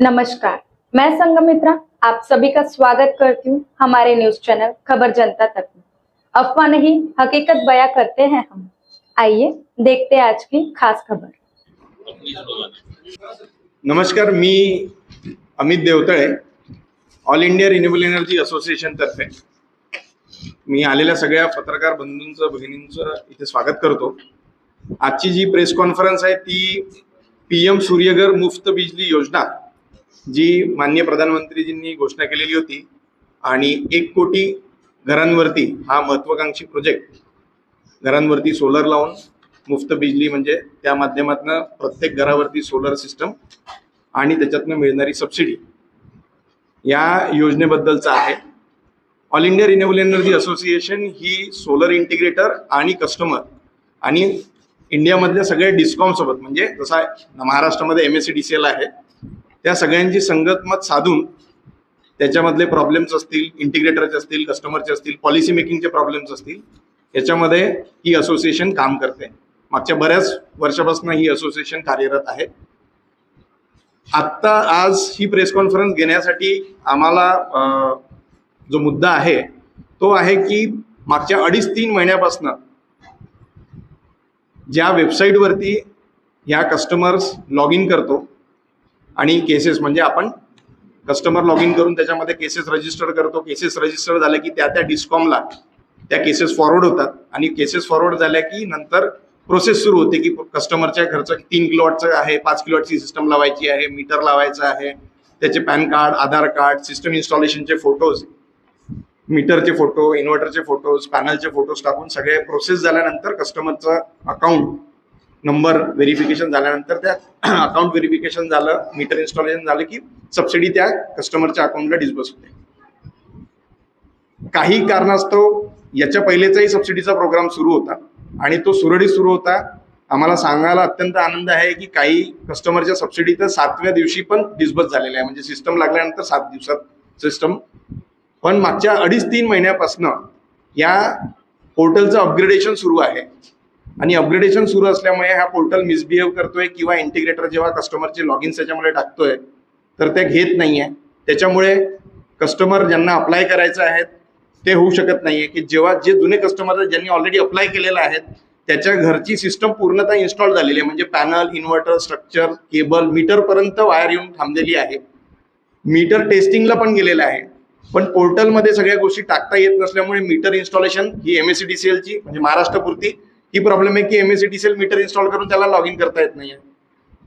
नमस्कार. मैं संगमित्रा आप सभी का स्वागत करती हूँ हमारे न्यूज चैनल खबर जनता तक में। अफवाह नहीं हकीकत बयां करते हैं हम। आइए देखते हैं आज की खास खबर। नमस्कार मी Amit Devtale all India renewable energy association तर्फे. मी आलेल्या सगळ्या पत्रकार बंधूंचं भगिनींचं इथे स्वागत करतो. आजची जी प्रेस कॉन्फरन्स आहे ती पीएम सूर्यघर मुफ्त बिजली योजना जी माननीय प्रधानमंत्रीजींनी घोषणा केलेली होती आणि एक कोटी घरांवरती हा महत्वाकांक्षी प्रोजेक्ट घरांवरती सोलर लावून मुफ्त बिजली म्हणजे त्या माध्यमातून प्रत्येक घरावरती सोलर सिस्टम आणि त्याच्यातनं मिळणारी सबसिडी या योजनेबद्दलचा आहे. All India renewable energy association ही सोलर इंटिग्रेटर आणि कस्टमर आणि इंडियामधल्या सगळ्या डिस्कॉमसोबत म्हणजे जसा महाराष्ट्रामध्ये M S C D C L आहे त्या सगळ्यांची संगतमत साधून त्याच्यामधले प्रॉब्लेम्स असतील इंटिग्रेटरचे असतील कस्टमरचे असतील पॉलिसी मेकिंगचे प्रॉब्लेम्स असतील याच्यामध्ये ही असोसिएशन काम करते. मागच्या बऱ्याच वर्षापासून ही असोसिएशन कार्यरत आहे. आत्ता आज ही प्रेस कॉन्फरन्स घेण्यासाठी आम्हाला जो मुद्दा आहे तो आहे की मागच्या अडीच तीन महिन्यापासून ज्या वेबसाईटवरती ह्या कस्टमर्स लॉग इन करतो आणि केसेस म्हणजे आपण कस्टमर लॉग इन करून त्याच्यामध्ये केसेस रजिस्टर करतो. केसेस रजिस्टर झाल्या की त्या त्या डिस्कॉमला त्या केसेस फॉरवर्ड होतात. आणि केसेस फॉरवर्ड झाल्या की नंतर प्रोसेस सुरू होते की कस्टमरच्या खर्च तीन किलोवॉटचं आहे पाच किलोवॉटची सिस्टम लावायची आहे मीटर लावायचं आहे. त्याचे PAN card Aadhaar card system इन्स्टॉलेशनचे photos मीटरचे फोटो इन्व्हर्टरचे फोटोज पॅनलचे फोटोज टाकून सगळे प्रोसेस झाल्यानंतर कस्टमरचं अकाउंट नंबर व्हेरिफिकेशन झाल्यानंतर त्या अकाउंट व्हेरिफिकेशन झालं मीटर इन्स्टॉलेशन झालं की सबसिडी त्या कस्टमरच्या अकाउंटला डिस्बर्स होते. काही कारणास्तव याच्या पहिलेचाही सबसिडीचा प्रोग्राम सुरू होता आणि तो सुरळीत सुरू होता. आम्हाला सांगायला अत्यंत आनंद आहे की काही कस्टमरच्या सबसिडी तर सातव्या दिवशी पण डिस्बर्स झालेल्या आहे म्हणजे सिस्टम लागल्यानंतर सात दिवसात सिस्टम पण मागच्या अडीच तीन महिन्यापासनं या पोर्टलचं अपग्रेडेशन सुरू आहे. आणि अपग्रेडेशन सुरू असल्यामुळे हा पोर्टल मिसबिहेव करतोय किंवा इंटिग्रेटर जेव्हा कस्टमरचे लॉग इन त्याच्यामध्ये टाकतोय तर ते घेत नाहीये. त्याच्यामुळे कस्टमर ज्यांना अप्लाय करायचं आहे ते होऊ शकत नाहीये की जेव्हा जे जुने कस्टमर आहेत ज्यांनी ऑलरेडी अप्लाय केलेलं आहेत त्याच्या घरची सिस्टम पूर्णतः इन्स्टॉल झालेली आहे. म्हणजे पॅनल इन्व्हर्टर स्ट्रक्चर केबल मीटरपर्यंत वायर येऊन थांबलेली आहे. मीटर टेस्टिंगला पण गेलेलं आहे. पण पोर्टलमध्ये सगळ्या गोष्टी टाकता येत नसल्यामुळे मीटर इन्स्टॉलेशन ही M S C D C एलची म्हणजे महाराष्ट्रापुरती ही प्रॉब्लेम आहे की M S C D C L meter install करून त्याला लॉग इन करता येत नाही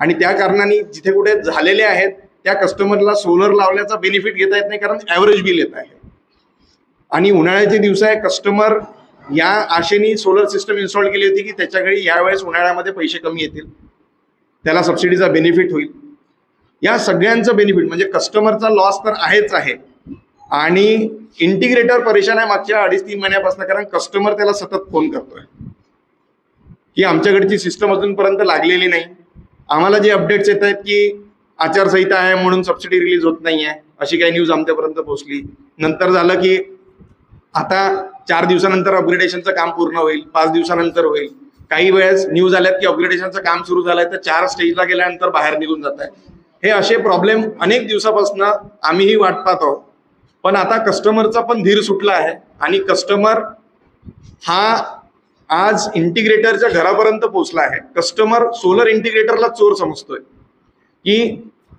आणि त्या कारणाने जिथे कुठे झालेले आहेत त्या कस्टमरला सोलर लावल्याचा बेनिफिट घेता येत नाही कारण ॲव्हरेज बिल येत आहे. आणि उन्हाळ्याचे दिवस आहे कस्टमर या आशेने सोलर सिस्टम इन्स्टॉल केली होती की त्याच्याकडे यावेळेस उन्हाळ्यामध्ये पैसे कमी येतील. त्याला सबसिडीचा बेनिफिट होईल. या सगळ्यांचं बेनिफिट म्हणजे कस्टमरचा लॉस तर आहेच आहे. आणि इंटिग्रेटर परेशान आहे मागच्या अडीच तीन महिन्यापासून कारण कस्टमर त्याला सतत फोन करतोय. की आमच्याकडची सिस्टम अजूनपर्यंत लागलेली नाही. आम्हाला जे अपडेट्स येत आहेत की आचारसंहिता आहे म्हणून सबसिडी रिलीज होत नाही आहे अशी काही न्यूज आमच्यापर्यंत पोहोचली. नंतर झालं की आता चार दिवसानंतर अपग्रेडेशनचं काम पूर्ण होईल पाच दिवसानंतर होईल. काही वेळेस न्यूज आल्यात की अपग्रेडेशनचं काम सुरू झालंय तर चार स्टेजला गेल्यानंतर बाहेर निघून जात आहे. हे असे प्रॉब्लेम अनेक दिवसापासून आम्हीही वाट पाहत आहोत. पण आता कस्टमरचा पण धीर सुटला आहे आणि कस्टमर हा आज इंटिग्रेटरच्या घरापर्यंत पोहोचला आहे. कस्टमर सोलर इंटिग्रेटरला चोर समजतोय. की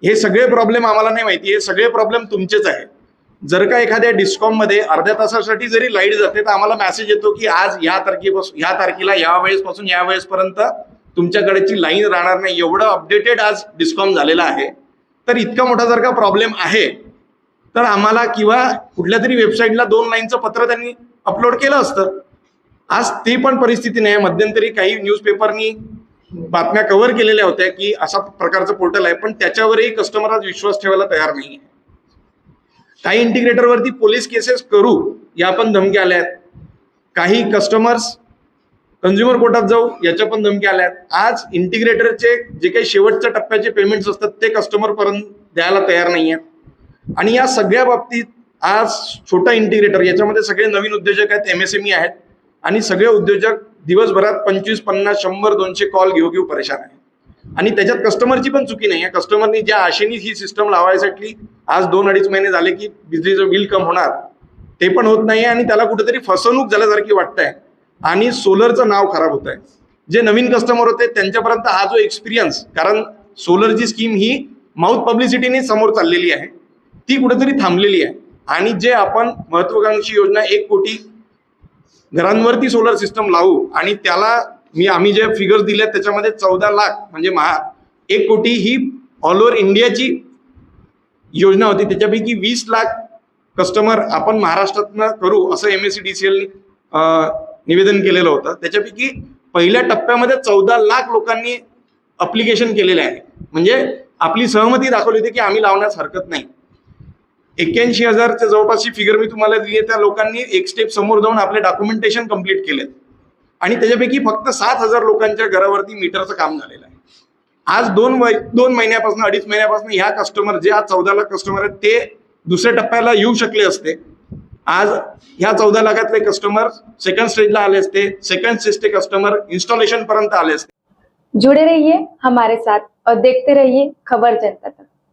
हे सगळे प्रॉब्लेम आम्हाला नाही माहिती हे सगळे प्रॉब्लेम तुमचेच आहे जर का एखाद्या डिस्कॉममध्ये अर्ध्या तासासाठी जरी लाइट जाते तर आम्हाला मेसेज येतो की आज या तारखेपासून ह्या तारखेला या वेळेसपासून या वेळेसपर्यंत तुमच्याकडेची लाईन राहणार नाही. एवढं अपडेटेड आज डिस्कॉम झालेला आहे. तर इतका मोठा जर का प्रॉब्लेम आहे तर आम्हाला किंवा कुठल्या तरी वेबसाईटला दोन लाईनचं पत्र त्यांनी अपलोड केलं असतं. आज ती पण परिस्थिती नाही. मध्यंतरी काही न्यूजपेपरनी बातम्या कव्हर केलेल्या होत्या की अशा प्रकारचं पोर्टल आहे पण त्याच्यावरही कस्टमर आज विश्वास ठेवायला तयार नाही काही इंटिग्रेटरवरती पोलीस केसेस करू या पण धमक्या आल्या आहेत काही कस्टमर्स कन्झ्युमर कोर्टात जाऊ याच्या पण धमक्या आल्या आहेत आज इंटिग्रेटरचे जे काही शेवटच्या टप्प्याचे पेमेंट्स असतात ते कस्टमर पर्यंत द्यायला तयार नाही आहेत आणि या सगळ्या बाबतीत आज छोटा इंटिग्रेटर याच्यामध्ये सगळे नवीन उद्योजक आहेत एम एस एम ई आहेत. आणि सगळे उद्योजक दिवसभरात पंचवीस पन्नास शंभर दोनशे कॉल घेऊ घेऊ परेशान आहे आणि त्याच्यात कस्टमरची पण चुकी नाही आहे कस्टमरनी ज्या आशेने ही सिस्टम लावायसाठी आज दोन अडीच महिने झाले की बिजलीचं बिल कम होणार. ते पण होत नाही आणि त्याला कुठेतरी फसवणूक झाल्यासारखी वाटतंय. आणि सोलरचं नाव खराब होत आहे जे नवीन कस्टमर होते त्यांच्यापर्यंत हा जो एक्सपिरियन्स कारण सोलरची स्कीम ही माउथ पब्लिसिटीने समोर चाललेली आहे. ती कुठेतरी थांबलेली आहे. आणि जे आपण महत्वाकांक्षी योजना एक कोटी घरांवरती सोलर सिस्टम लावू आणि त्याला मी आम्ही जे फिगर्स दिले त्याच्यामध्ये चौदा लाख म्हणजे महा एक कोटी ही ऑल ओव्हर इंडियाची योजना होती. त्याच्यापैकी वीस लाख कस्टमर आपण महाराष्ट्रातनं करू असं M S C D C L निवेदन केलेलं होतं. त्याच्यापैकी पहिल्या टप्प्यामध्ये चौदा लाख लोकांनी अप्लिकेशन केलेले आहे. म्हणजे आपली सहमती दाखवली होती की आम्ही लावण्यास हरकत नाही. एक्क्याऐंशी हजारच्या जवळपासची फिगर मी तुम्हाला दिली आहे. त्या लोकांनी एक स्टेप समोर जाऊन आपले डॉक्युमेंटेशन कंप्लीट केले आणि त्याच्यापैकी फक्त सात हजार लोकांच्या घरावरती मीटरचं काम झालेलं आहे. आज दोन दोन महिन्यापासून अडीच महिन्यापासून ह्या कस्टमर जे आज चौदा लाख कस्टमर आहेत ते दुसऱ्या टप्प्याला येऊ शकले असते. आज ह्या चौदा लाखातले कस्टमर सेकंड स्टेजला आले असते. सेकंड स्टेजचे कस्टमर इन्स्टॉलेशन पर्यंत आले असते. जुड़े रहिए हमारे साथ और देखते रहिए खबर जनता तक.